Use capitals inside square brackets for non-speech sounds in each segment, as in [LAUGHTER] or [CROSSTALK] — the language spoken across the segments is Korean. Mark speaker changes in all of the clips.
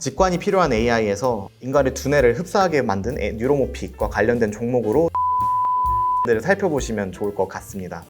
Speaker 1: 직관이 필요한 AI에서 인간의 두뇌를 흡사하게 만든 에- 뉴로모픽과 관련된 종목으로 [LAUGHS] 를 살펴보시면 좋을 것 같습니다.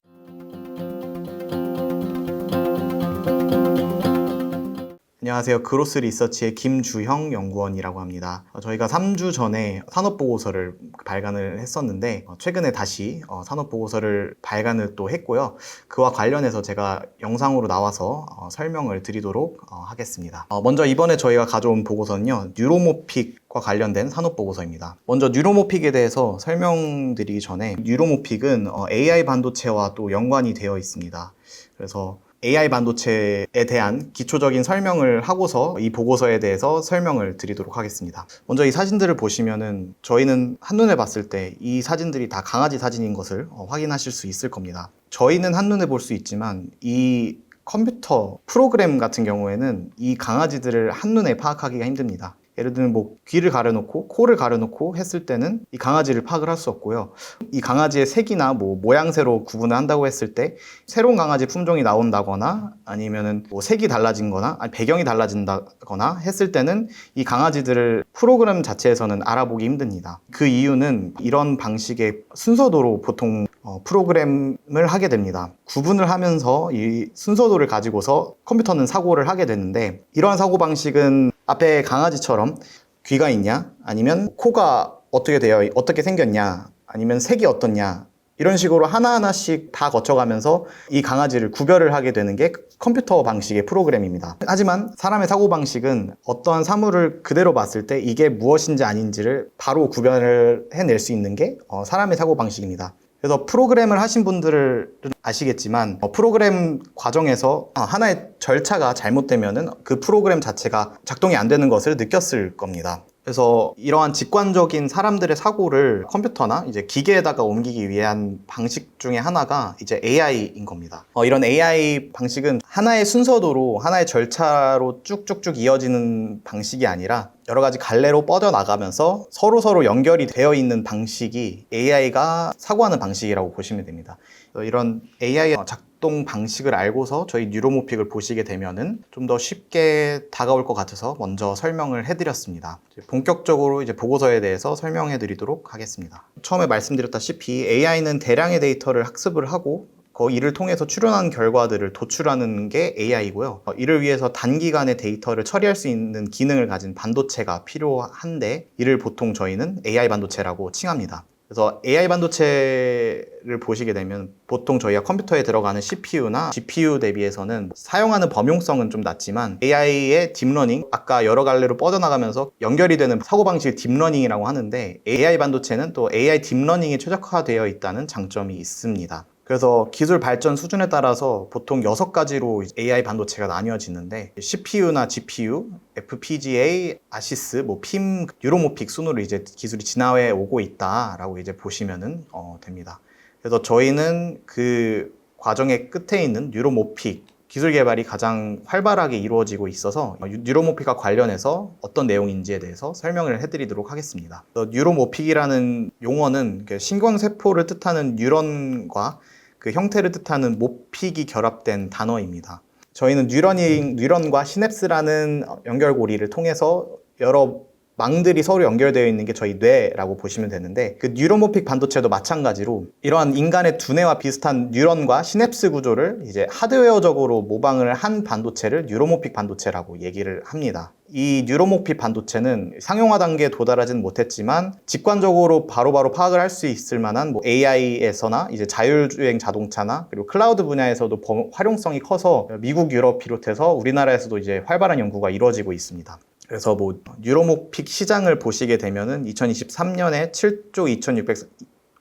Speaker 1: 안녕하세요. 그로스 리서치의 김주형 연구원이라고 합니다. 어, 저희가 3주 전에 산업보고서를 발간을 했었는데 어, 최근에 다시 어, 산업보고서를 발간을 또 했고요. 그와 관련해서 제가 영상으로 나와서 어, 설명을 드리도록 어, 하겠습니다. 어, 먼저 이번에 저희가 가져온 보고서는요. 뉴로모픽과 관련된 산업보고서입니다. 먼저 뉴로모픽에 대해서 설명드리기 전에 뉴로모픽은 어, AI 반도체와 또 연관이 되어 있습니다. 그래서 AI 반도체에 대한 기초적인 설명을 하고서 이 보고서에 대해서 설명을 드리도록 하겠습니다. 먼저 이 사진들을 보시면은 저희는 한눈에 봤을 때 이 사진들이 다 강아지 사진인 것을 어, 확인하실 수 있을 겁니다. 저희는 한눈에 볼 수 있지만 이 컴퓨터 프로그램 같은 경우에는 이 강아지들을 한눈에 파악하기가 힘듭니다. 예를 들면 뭐 귀를 가려놓고 코를 가려놓고 했을 때는 이 강아지를 파악을 할 수 없고요. 이 강아지의 색이나 뭐 모양새로 구분을 한다고 했을 때 새로운 강아지 품종이 나온다거나 아니면은 뭐 색이 달라진거나 아니 배경이 달라진다거나 했을 때는 이 강아지들을 프로그램 자체에서는 알아보기 힘듭니다. 그 이유는 이런 방식의 순서도로 보통 어, 프로그램을 하게 됩니다. 구분을 하면서 이 순서도를 가지고서 컴퓨터는 사고를 하게 되는데 이러한 사고 방식은 앞에 강아지처럼 귀가 있냐 아니면 코가 어떻게 되어 어떻게 생겼냐 아니면 색이 어떻냐 이런 식으로 하나하나씩 다 거쳐가면서 이 강아지를 구별을 하게 되는 게 컴퓨터 방식의 프로그램입니다. 하지만 사람의 사고방식은 어떠한 사물을 그대로 봤을 때 이게 무엇인지 아닌지를 바로 구별을 해낼 수 있는 게 어, 사람의 사고방식입니다. 그래서 프로그램을 하신 분들은 아시겠지만 어, 프로그램 과정에서 어, 하나의 절차가 잘못되면은 그 프로그램 자체가 작동이 안 되는 것을 느꼈을 겁니다. 그래서 이러한 직관적인 사람들의 사고를 컴퓨터나 이제 기계에다가 옮기기 위한 방식 중에 하나가 이제 AI인 겁니다. 어, 이런 AI 방식은 하나의 순서도로 하나의 절차로 쭉쭉쭉 이어지는 방식이 아니라 여러 가지 갈래로 뻗어 나가면서 서로 서로 연결이 되어 있는 방식이 AI가 사고하는 방식이라고 보시면 됩니다. 그래서 이런 AI의 작동 방식을 알고서 저희 뉴로모픽을 보시게 되면은 좀 더 쉽게 다가올 것 같아서 먼저 설명을 해드렸습니다. 이제 본격적으로 이제 보고서에 대해서 설명해 드리도록 하겠습니다. 처음에 말씀드렸다시피 AI는 대량의 데이터를 학습을 하고 그 이를 통해서 추론한 결과들을 도출하는 게 AI고요. 이를 위해서 단기간에 데이터를 처리할 수 있는 기능을 가진 반도체가 필요한데 이를 보통 저희는 AI 반도체라고 칭합니다. 그래서 AI 반도체를 보시게 되면 보통 저희가 컴퓨터에 들어가는 CPU나 GPU 대비해서는 사용하는 범용성은 좀 낮지만 AI의 딥러닝, 아까 여러 갈래로 뻗어나가면서 연결이 되는 사고방식을 딥러닝이라고 하는데 AI 반도체는 또 AI 딥러닝에 최적화되어 있다는 장점이 있습니다. 그래서 기술 발전 수준에 따라서 보통 여섯 가지로 AI 반도체가 나뉘어지는데 CPU나 GPU, FPGA, 아시스, 뭐 PIM, 유로모픽 순으로 이제 기술이 진화해 오고 있다라고 이제 보시면은 어, 됩니다. 그래서 저희는 그 과정의 끝에 있는 뉴로모픽 기술 개발이 가장 활발하게 이루어지고 있어서 뉴로모픽과 관련해서 어떤 내용인지에 대해서 설명을 해드리도록 하겠습니다. 뉴로모픽이라는 용어는 그 신경세포를 뜻하는 뉴런과 그 형태를 뜻하는 모픽이 결합된 단어입니다. 저희는 뉴런이, 뉴런과 시냅스라는 연결고리를 통해서 여러 망들이 서로 연결되어 있는 게 저희 뇌라고 보시면 되는데 그 뉴로모픽 반도체도 마찬가지로 이러한 인간의 두뇌와 비슷한 뉴런과 시냅스 구조를 이제 하드웨어적으로 모방을 한 반도체를 뉴로모픽 반도체라고 얘기를 합니다. 이 뉴로모픽 반도체는 상용화 단계에 도달하지는 못했지만 직관적으로 바로 바로 파악을 할 수 있을 만한 뭐 AI에서나 이제 자율주행 자동차나 그리고 클라우드 분야에서도 범- 활용성이 커서 미국, 유럽 비롯해서 우리나라에서도 이제 활발한 연구가 이루어지고 있습니다. 그래서 뭐 뉴로모픽 시장을 보시게 되면은 2023년에 7조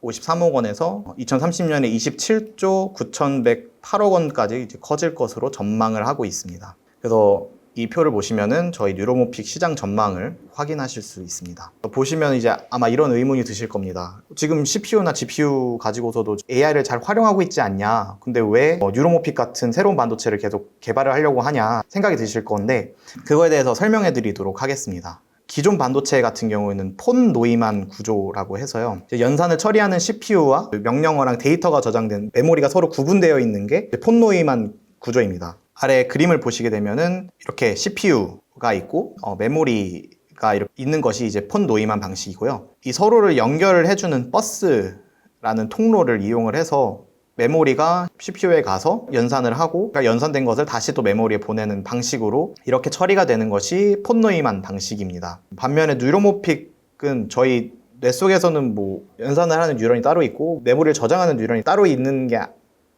Speaker 1: 2,653억 원에서 2030년에 27조 9,108억 원까지 이제 커질 것으로 전망을 하고 있습니다. 그래서 이 표를 보시면은 저희 뉴로모픽 시장 전망을 확인하실 수 있습니다. 보시면 이제 아마 이런 의문이 드실 겁니다. 지금 CPU나 GPU 가지고서도 AI를 잘 활용하고 있지 않냐. 근데 왜 어, 뉴로모픽 같은 새로운 반도체를 계속 개발을 하려고 하냐 생각이 드실 건데 그거에 대해서 설명해 드리도록 하겠습니다. 기존 반도체 같은 경우에는 폰 노이만 구조라고 해서요. 연산을 처리하는 CPU와 명령어랑 데이터가 저장된 메모리가 서로 구분되어 있는 게 폰 노이만 구조입니다. 아래 그림을 보시게 되면은 이렇게 CPU가 있고 어, 메모리가 이렇게 있는 것이 이제 폰 노이만 방식이고요. 이 서로를 연결을 해주는 버스라는 통로를 이용을 해서 메모리가 CPU에 가서 연산을 하고 그러니까 연산된 것을 다시 또 메모리에 보내는 방식으로 이렇게 처리가 되는 것이 폰 노이만 방식입니다. 반면에 뉴로모픽은 저희 뇌 속에서는 뭐 연산을 하는 뉴런이 따로 있고 메모리를 저장하는 뉴런이 따로 있는 게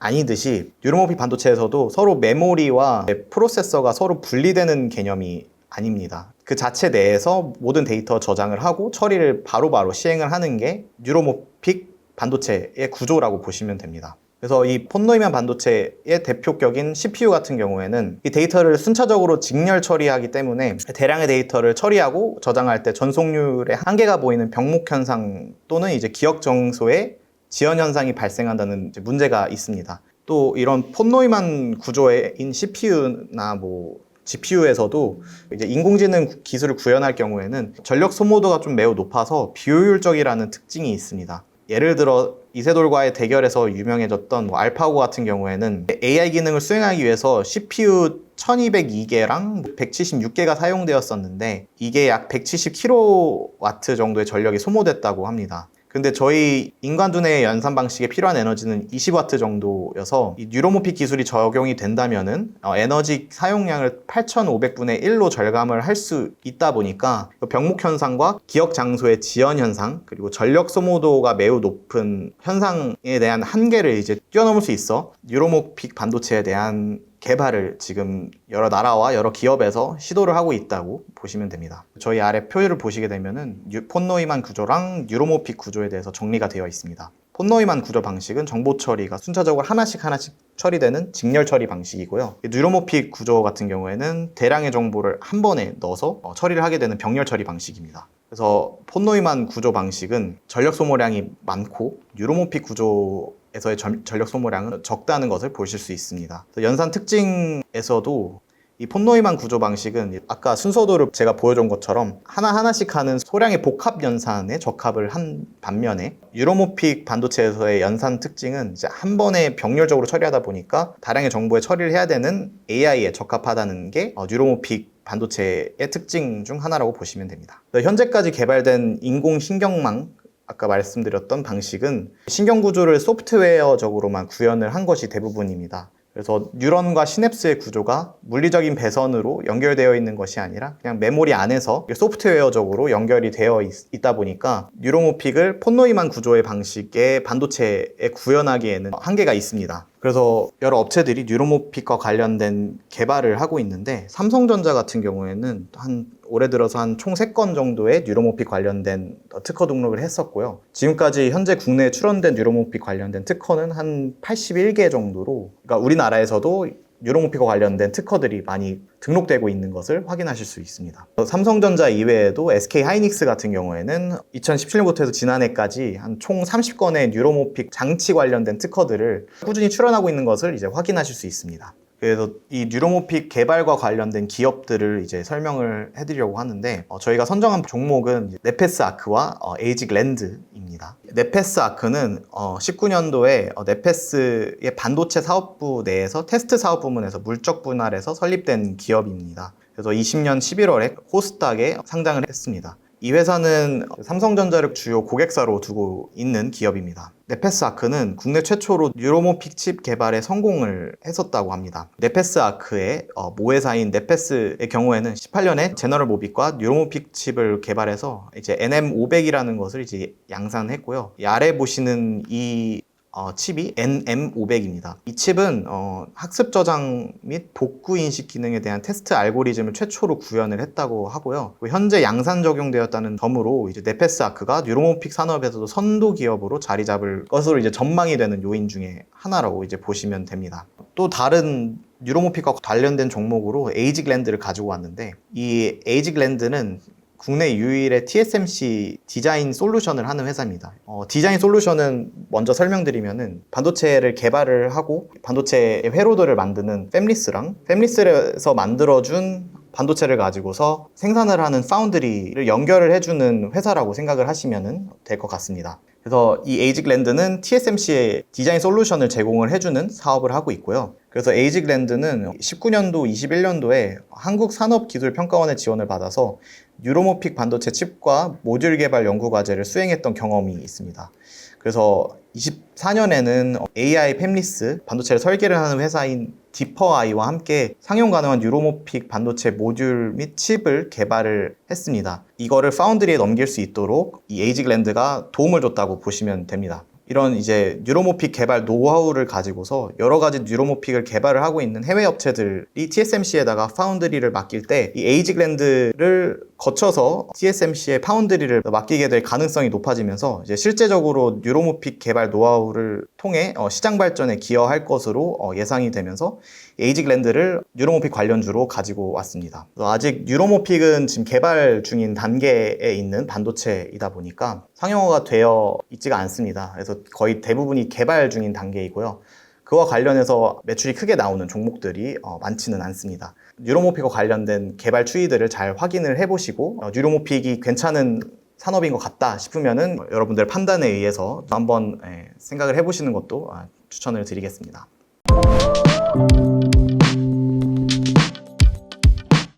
Speaker 1: 아니듯이 뉴로모픽 반도체에서도 서로 메모리와 프로세서가 서로 분리되는 개념이 아닙니다. 그 자체 내에서 모든 데이터 저장을 하고 처리를 바로 바로 시행을 하는 게 뉴로모픽 반도체의 구조라고 보시면 됩니다. 그래서 이 폰노이만 반도체의 대표격인 CPU 같은 경우에는 이 데이터를 순차적으로 직렬 처리하기 때문에 대량의 데이터를 처리하고 저장할 때 전속률의 한계가 보이는 병목 현상 또는 이제 기억 정소의 지연 현상이 발생한다는 문제가 있습니다. 또 이런 폰노이만 구조인 CPU나 뭐 GPU에서도 이제 인공지능 기술을 구현할 경우에는 전력 소모도가 좀 매우 높아서 비효율적이라는 특징이 있습니다. 예를 들어 이세돌과의 대결에서 유명해졌던 뭐 알파고 같은 경우에는 AI 기능을 수행하기 위해서 CPU 1202개랑 176개가 사용되었었는데 이게 약 170kW 정도의 전력이 소모됐다고 합니다. 근데 저희 인간 두뇌의 연산 방식에 필요한 에너지는 20W 정도여서 이 뉴로모픽 기술이 적용이 된다면은 어, 에너지 사용량을 8,500분의 1로 절감을 할 수 있다 보니까 병목 현상과 기억 장소의 지연 현상 그리고 전력 소모도가 매우 높은 현상에 대한 한계를 이제 뛰어넘을 수 있어 뉴로모픽 반도체에 대한 개발을 지금 여러 나라와 여러 기업에서 시도를 하고 있다고 보시면 됩니다. 저희 아래 표를 보시게 되면은 뉴- 폰노이만 구조랑 뉴로모픽 구조에 대해서 정리가 되어 있습니다. 폰노이만 구조 방식은 정보 처리가 순차적으로 하나씩 하나씩 처리되는 직렬 처리 방식이고요. 이 뉴로모픽 구조 같은 경우에는 대량의 정보를 한 번에 넣어서 어, 처리를 하게 되는 병렬 처리 방식입니다. 그래서 폰노이만 구조 방식은 전력 소모량이 많고 뉴로모픽 구조 에서의 전- 전력 소모량은 적다는 것을 보실 수 있습니다. 연산 특징에서도 이 폰노이만 구조 방식은 아까 순서도를 제가 보여준 것처럼 하나하나씩 하는 소량의 복합 연산에 적합을 한 반면에 유로모픽 반도체에서의 연산 특징은 이제 한 번에 병렬적으로 처리하다 보니까 다량의 정보에 처리를 해야 되는 AI에 적합하다는 게 어, 유로모픽 반도체의 특징 중 하나라고 보시면 됩니다. 현재까지 개발된 인공신경망 아까 말씀드렸던 방식은 신경 구조를 소프트웨어적으로만 구현을 한 것이 대부분입니다. 그래서 뉴런과 시냅스의 구조가 물리적인 배선으로 연결되어 있는 것이 아니라 그냥 메모리 안에서 소프트웨어적으로 연결이 되어 있, 다 보니까 뉴로모픽을 폰노이만 구조의 방식의 반도체에 구현하기에는 한계가 있습니다. 그래서 여러 업체들이 뉴로모픽과 관련된 개발을 하고 있는데 삼성전자 같은 경우에는 한 올해 들어서 한 총 3건 정도의 뉴로모픽 관련된 특허 등록을 했었고요. 지금까지 현재 국내에 출원된 뉴로모픽 관련된 특허는 한 81개 정도로 그러니까 우리나라에서도 뉴로모픽과 관련된 특허들이 많이 등록되고 있는 것을 확인하실 수 있습니다. 삼성전자 이외에도 SK 하이닉스 같은 경우에는 2017년부터 해서 지난해까지 한 총 30건의 뉴로모픽 장치 관련된 특허들을 꾸준히 출원하고 있는 것을 이제 확인하실 수 있습니다. 그래서 이 뉴로모픽 개발과 관련된 기업들을 이제 설명을 해드리려고 하는데 어, 저희가 선정한 종목은 네페스 아크와 어, 에이직 랜드입니다. 네페스 아크는 어, 19년도에 어, 네페스의 반도체 사업부 내에서 테스트 사업 부문에서 물적 분할해서 설립된 기업입니다. 그래서 20년 11월에 코스닥에 상장을 했습니다. 이 회사는 삼성전자를 주요 고객사로 두고 있는 기업입니다. 네페스 아크는 국내 최초로 뉴로모픽 칩 개발에 성공을 했었다고 합니다. 네페스 아크의 어, 모회사인 네페스의 경우에는 18년에 제너럴 모빅과 뉴로모픽 칩을 개발해서 이제 NM500이라는 것을 이제 양산했고요. 이 아래 보시는 이 어, 칩이 NM500입니다. 이 칩은 어, 학습 저장 및 복구 인식 기능에 대한 테스트 알고리즘을 최초로 구현을 했다고 하고요. 그리고 현재 양산 적용되었다는 점으로 이제 네페스 아크가 뉴로모픽 산업에서도 선도 기업으로 자리 잡을 것으로 이제 전망이 되는 요인 중에 하나라고 이제 보시면 됩니다. 또 다른 뉴로모픽과 관련된 종목으로 에이직랜드를 가지고 왔는데 이 에이직랜드는 국내 유일의 TSMC 디자인 솔루션을 하는 회사입니다. 어, 디자인 솔루션은 먼저 설명드리면은 반도체를 개발을 하고 반도체 회로들을 만드는 팹리스랑 팹리스에서 만들어준 반도체를 가지고서 생산을 하는 파운드리를 연결을 해주는 회사라고 생각을 하시면 될 것 같습니다. 그래서 이 에이직랜드는 TSMC의 디자인 솔루션을 제공을 해주는 사업을 하고 있고요. 그래서 에이직랜드는 19년도, 21년도에 한국산업기술평가원의 지원을 받아서 뉴로모픽 반도체 칩과 모듈 개발 연구 과제를 수행했던 경험이 있습니다. 그래서 24년에는 AI 팹리스 반도체를 설계를 하는 회사인 디퍼 아이와 함께 상용 가능한 뉴로모픽 반도체 모듈 및 칩을 개발을 했습니다. 이거를 파운드리에 넘길 수 있도록 이 에이직랜드가 도움을 줬다고 보시면 됩니다. 이런 이제 뉴로모픽 개발 노하우를 가지고서 여러 가지 뉴로모픽을 개발을 하고 있는 해외 업체들이 TSMC에다가 파운드리를 맡길 때 이 에이직랜드를 거쳐서 TSMC의 파운드리를 맡기게 될 가능성이 높아지면서 이제 실제적으로 뉴로모픽 개발 노하우를 통해 어, 시장 발전에 기여할 것으로 어, 예상이 되면서 에이직랜드를 뉴로모픽 관련주로 가지고 왔습니다. 아직 뉴로모픽은 지금 개발 중인 단계에 있는 반도체이다 보니까 상용화가 되어 있지가 않습니다. 그래서 거의 대부분이 개발 중인 단계이고요. 그와 관련해서 매출이 크게 나오는 종목들이 어, 많지는 않습니다. 뉴로모픽과 관련된 개발 추이들을 잘 확인을 해보시고 어, 뉴로모픽이 괜찮은 산업인 것 같다 싶으면은 여러분들 판단에 의해서 한번 예, 생각을 해보시는 것도 아, 추천을 드리겠습니다.